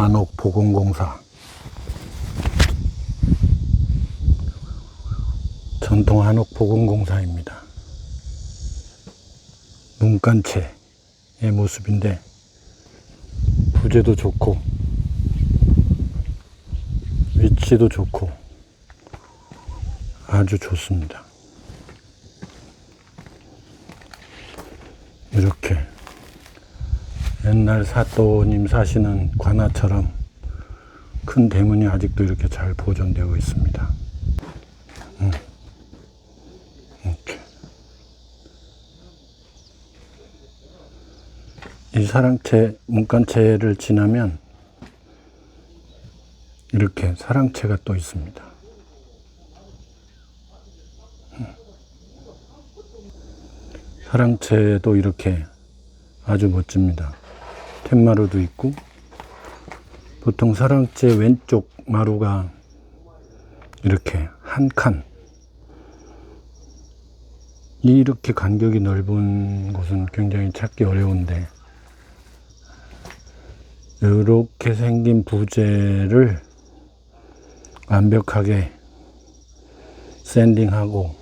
한옥 보건공사 전통 한옥 보건공사입니다. 문간체의 모습인데 부재도 좋고 위치도 좋고 아주 좋습니다. 이렇게 옛날 사또님 사시는 관아처럼 큰 대문이 아직도 이렇게 잘 보존되고 있습니다. 음. 이 사랑채, 문간채를 지나면 이렇게 사랑채가 또 있습니다. 음. 사랑채도 이렇게 아주 멋집니다. 툇마루도 있고 보통 사랑채 왼쪽 마루가 이렇게 한 칸. 이렇게 간격이 넓은 곳은 굉장히 찾기 어려운데 이렇게 생긴 부재를 완벽하게 샌딩하고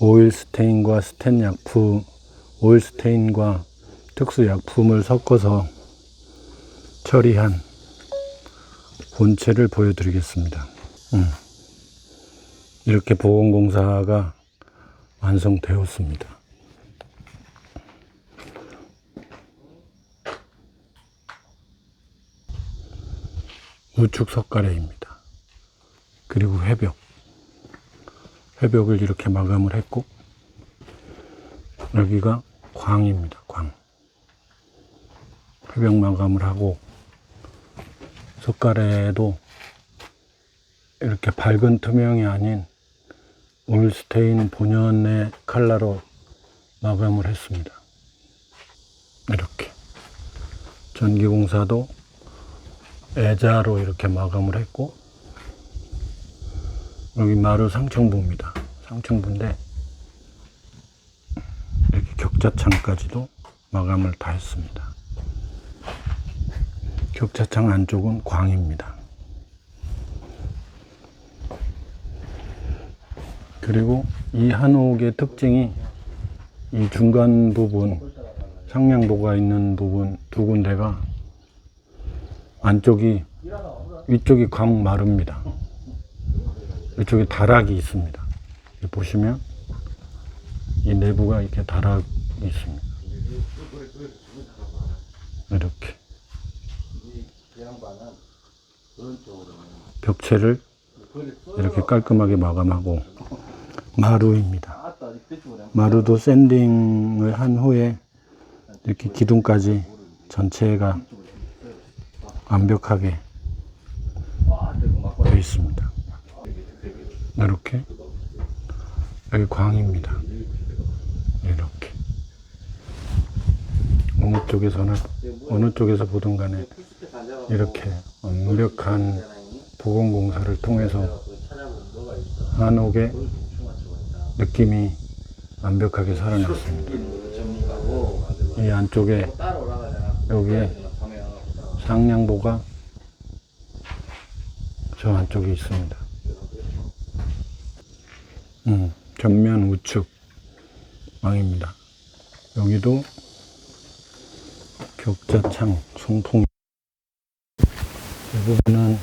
오일 스테인과 스텐 약품, 오일 스테인과 특수 약품을 섞어서 처리한 본체를 보여드리겠습니다. 음. 이렇게 보건공사가 완성되었습니다. 우측 석가래입니다. 그리고 회벽. 회벽을 이렇게 마감을 했고, 여기가 광입니다. 광. 회벽 마감을 하고, 석가래도 이렇게 밝은 투명이 아닌 올스테인 본연의 칼라로 마감을 했습니다. 이렇게. 전기공사도 애자로 이렇게 마감을 했고, 여기 마루 상층부입니다. 상층부인데, 이렇게 격자창까지도 마감을 다 했습니다. 격자창 안쪽은 광입니다. 그리고 이 한옥의 특징이 이 중간 부분, 상량도가 있는 부분 두 군데가 안쪽이 위쪽이 광 마루입니다. 이쪽에 다락이 있습니다. 보시면 이 내부가 이렇게 다락이 있습니다. 이렇게 벽체를 이렇게 깔끔하게 마감하고 마루입니다. 마루도 샌딩을 한 후에 이렇게 기둥까지 전체가 완벽하게 되어 있습니다. 이렇게 여기 광입니다. 이렇게 어느 쪽에서는 어느 쪽에서 보든 간에 이렇게 완벽한 보건공사를 통해서 한옥의 느낌이 완벽하게 살아났습니다. 이 안쪽에 여기에 상량보가 저 안쪽에 있습니다. 음, 전면 우측 망입니다. 여기도 격자창 송풍 이 부분은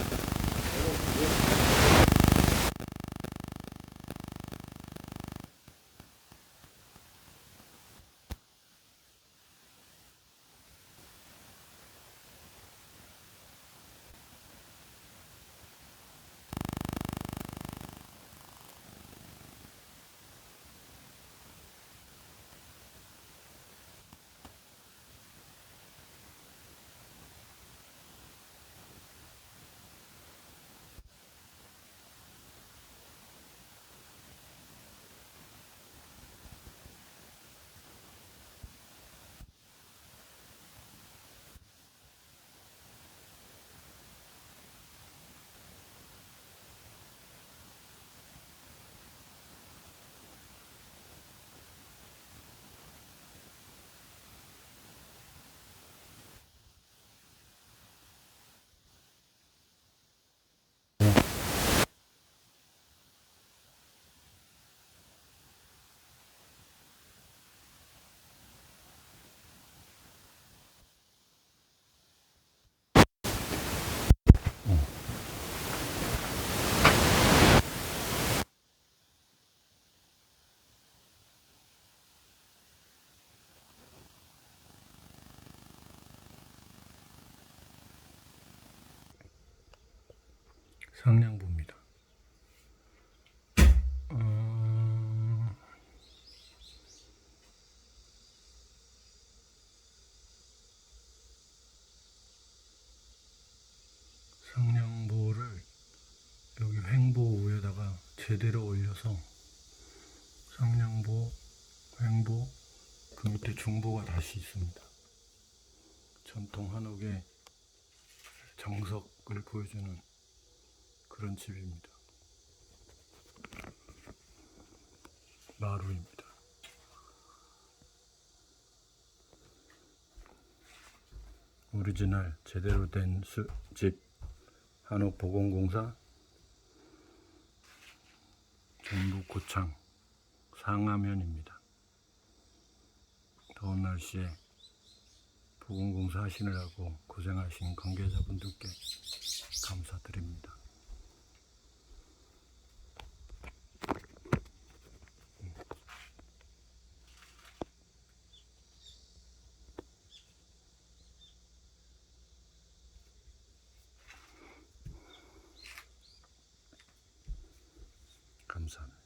상량부입니다. 어, 상량보를 여기 횡보 위에다가 제대로 올려서 상량보, 횡보, 그 밑에 중보가 다시 있습니다. 전통 한옥의 정석을 보여주는 그런 집입니다. 마루입니다. 오리지널 제대로 된 수, 집 한옥 보건공사 전북 고창 상하면입니다. 더운 날씨에 보건공사 하시느라고 고생하신 관계자분들께 감사드립니다. 감사합니다.